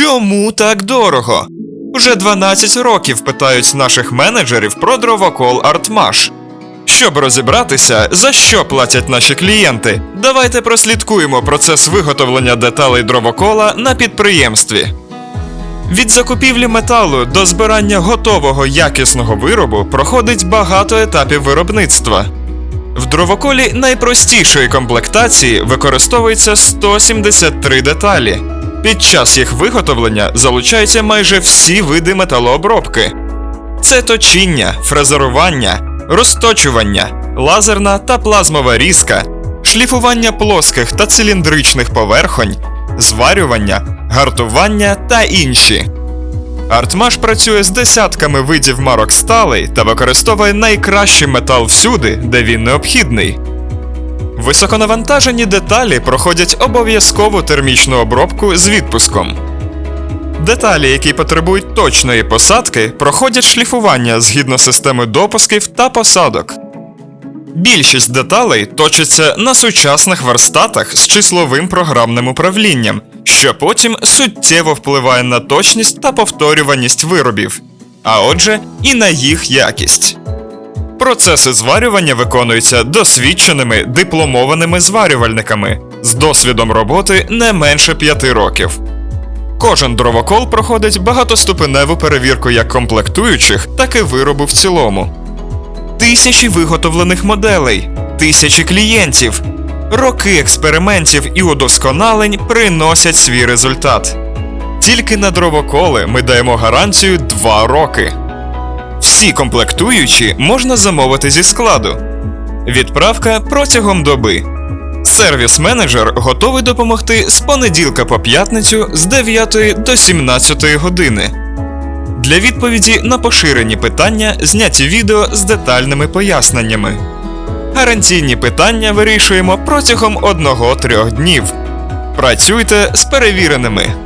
Чому так дорого? Вже 12 років питають наших менеджерів про дровокол Артмаш. Щоб розібратися, за що платять наші клієнти, давайте прослідкуємо процес виготовлення деталей дровокола на підприємстві. Від закупівлі металу до збирання готового якісного виробу проходить багато етапів виробництва. В дровоколі найпростішої комплектації використовується 173 деталі. Під час їх виготовлення залучаються майже всі види металообробки: це точіння, фрезерування, розточування, лазерна та плазмова різка, шліфування плоских та циліндричних поверхонь, зварювання, гартування та інші. Артмаш працює з десятками видів марок сталей та використовує найкращий метал всюди, де він необхідний. Високонавантажені деталі проходять обов'язкову термічну обробку з відпуском. Деталі, які потребують точної посадки, проходять шліфування згідно системи допусків та посадок. Більшість деталей точиться на сучасних верстатах з числовим програмним управлінням, що потім суттєво впливає на точність та повторюваність виробів, а отже, і на їх якість. Процеси зварювання виконуються досвідченими дипломованими зварювальниками з досвідом роботи не менше 5 років. Кожен дровокол проходить багатоступеневу перевірку як комплектуючих, так і виробу в цілому. Тисячі виготовлених моделей, тисячі клієнтів, роки експериментів і удосконалень приносять свій результат. Тільки на дровоколи ми даємо гарантію 2 роки. Всі комплектуючі можна замовити зі складу. Відправка протягом доби. Сервіс-менеджер готовий допомогти з понеділка по п'ятницю з 9 до 17 години. Для відповіді на поширені питання зняті відео з детальними поясненнями. Гарантійні питання вирішуємо протягом 1-3 днів. Працюйте з перевіреними.